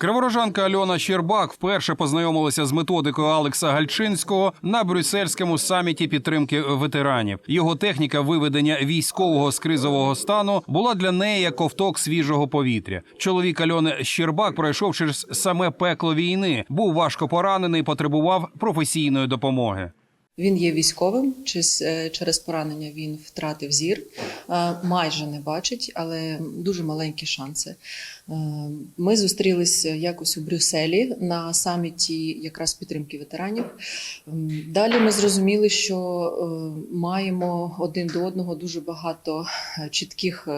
Криворожанка Альона Щербак вперше познайомилася з методикою Алекса Гальчинського на брюссельському саміті підтримки ветеранів. Його техніка виведення військового з кризового стану була для неї як ковток свіжого повітря. Чоловік Альони Щербак пройшов через саме пекло війни, був важко поранений, потребував професійної допомоги. Він є військовим. Через, е, через поранення він втратив зір, е, майже не бачить, але дуже маленькі шанси. Е, Ми зустрілися якось у Брюсселі на саміті якраз підтримки ветеранів. Далі ми зрозуміли, що маємо один до одного дуже багато чітких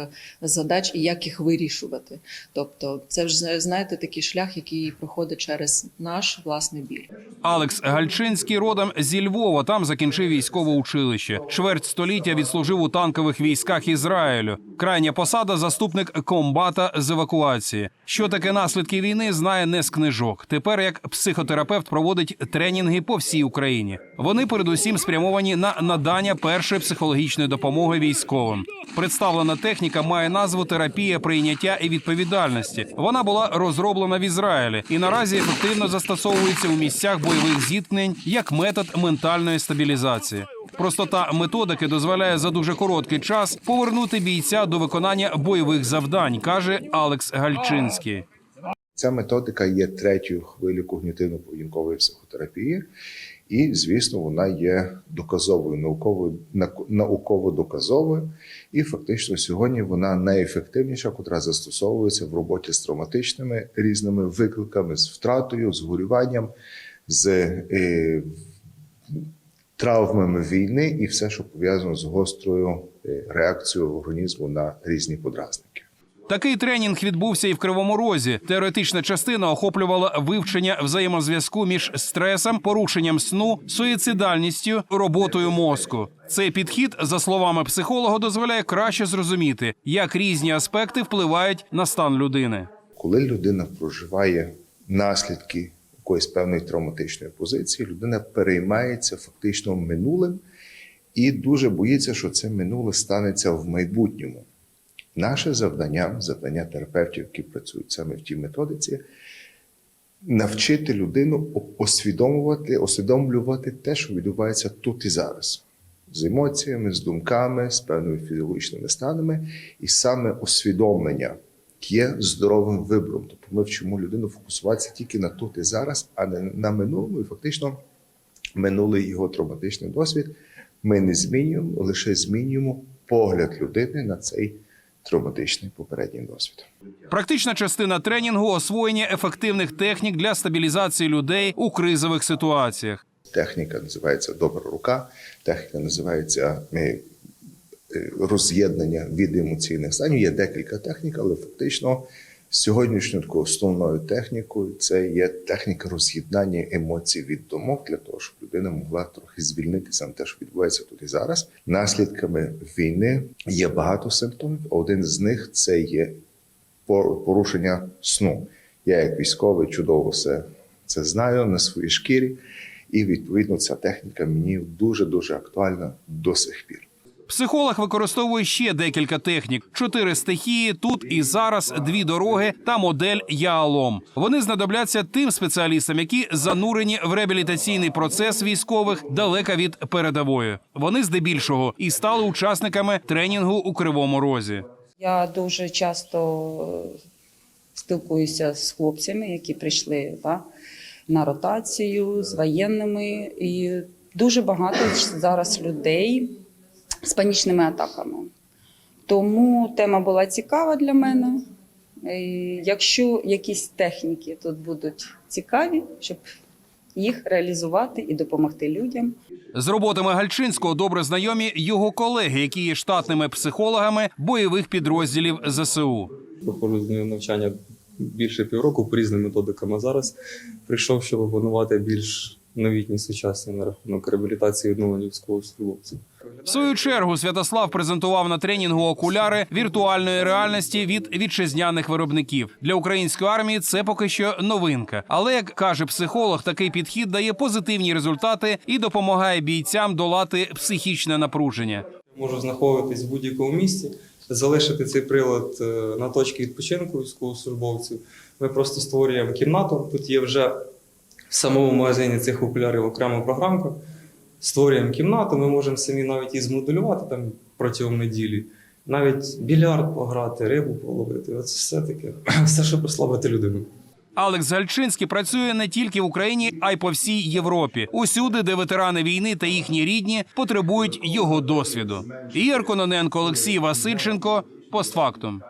задач і як їх вирішувати. Тобто, це вже знаєте такий шлях, який проходить через наш власний біль. Алекс Гальчинський родом зі Львова. Там закінчив військове училище. Чверть століття відслужив у танкових військах Ізраїлю. Крайня посада заступник комбата з евакуації. Що таке наслідки війни, знає не з книжок. Тепер як психотерапевт проводить тренінги по всій Україні. Вони передусім спрямовані на надання першої психологічної допомоги військовим. Представлена техніка має назву терапія прийняття і відповідальності. Вона була розроблена в Ізраїлі і наразі ефективно застосовується у місцях бойових зіткнень як метод ментальної стабілізації. Простота методики дозволяє за дуже короткий час повернути бійця до виконання бойових завдань, каже Алекс Гальчинський. Ця методика є третьою хвилею когнітивно-поведінкової психотерапії, і, звісно, вона є доказовою, науковою, науково-доказовою. І фактично сьогодні вона найефективніша, котра застосовується в роботі з травматичними різними викликами, з втратою, з горюванням, з е, травмами війни і все, що пов'язано з гострою е, реакцією організму на різні подразники. Такий тренінг відбувся і в Кривому Розі. Теоретична частина охоплювала вивчення взаємозв'язку між стресом, порушенням сну, суїцидальністю, роботою мозку. Цей підхід, за словами психолога, дозволяє краще зрозуміти, як різні аспекти впливають на стан людини. Коли людина проживає наслідки якоїсь певної травматичної позиції, людина переймається фактично минулим і дуже боїться, що це минуле станеться в майбутньому. Наше завдання, завдання терапевтів, які працюють саме в тій методиці, навчити людину освідомувати, усвідомлювати те, що відбувається тут і зараз, з емоціями, з думками, з певними фізіологічними станами, і саме усвідомлення є здоровим вибором. Тобто ми вчимо людину фокусуватися тільки на тут і зараз, а не на минулому. І фактично минулий його травматичний досвід ми не змінюємо, лише змінюємо погляд людини на цей травматичний попередній досвід. Практична частина тренінгу освоєння ефективних технік для стабілізації людей у кризових ситуаціях. Техніка називається добра рука, техніка називається роз'єднання від емоційних станів. Є декілька технік, але фактично сьогоднішньою такою основною технікою це є техніка роз'єднання емоцій від думок для того, щоб людина могла трохи звільнитися на те, що відбувається тут і зараз. Наслідками війни є багато симптомів. Один з них це є порушення сну. Я, як військовий, чудово все це знаю на своїй шкірі, і відповідно ця техніка мені дуже дуже актуальна до сих пір. Психолог використовує ще декілька технік: чотири стихії, тут і зараз, дві дороги та модель Яалом. Вони знадобляться тим спеціалістам, які занурені в реабілітаційний процес військових далеко від передової. Вони здебільшого і стали учасниками тренінгу у Кривому Розі. Я дуже часто е, спілкуюся з хлопцями, які прийшли та, на ротацію з воєнними, і дуже багато зараз людей з панічними атаками. Тому тема була цікава для мене. Якщо якісь техніки тут будуть цікаві, щоб їх реалізувати і допомогти людям, З роботами Гальчинського добре знайомі його колеги, які є штатними психологами бойових підрозділів ЗСУ. проходжу з ним навчання більше півроку по різним методикам. А зараз прийшов, щоб опанувати більш новітні сучасні на рахунок реабілітації відновлення військовослужбовців. В свою чергу Святослав презентував на тренінгу окуляри віртуальної реальності від вітчизняних виробників для української армії. Це поки що новинка. Але як каже психолог, такий підхід дає позитивні результати і допомагає бійцям долати психічне напруження. Можу знаходитись в будь-якому місці, залишити цей прилад е, на точці відпочинку військовослужбовців, Ми просто створюємо кімнату. Тут є вже в самому магазині цих окулярів окрема програмка. Створюємо кімнату, ми можемо самі навіть і змоделювати там протягом неділі. Навіть більярд пограти, рибу половити. Оце все таке, все, щоб послабити людину. Алекс Гальчинський працює не тільки в Україні, а й по всій Європі, усюди, де ветерани війни та їхні рідні потребують його досвіду. Ігор Кононенко, Олексій Васильченко. Постфактум.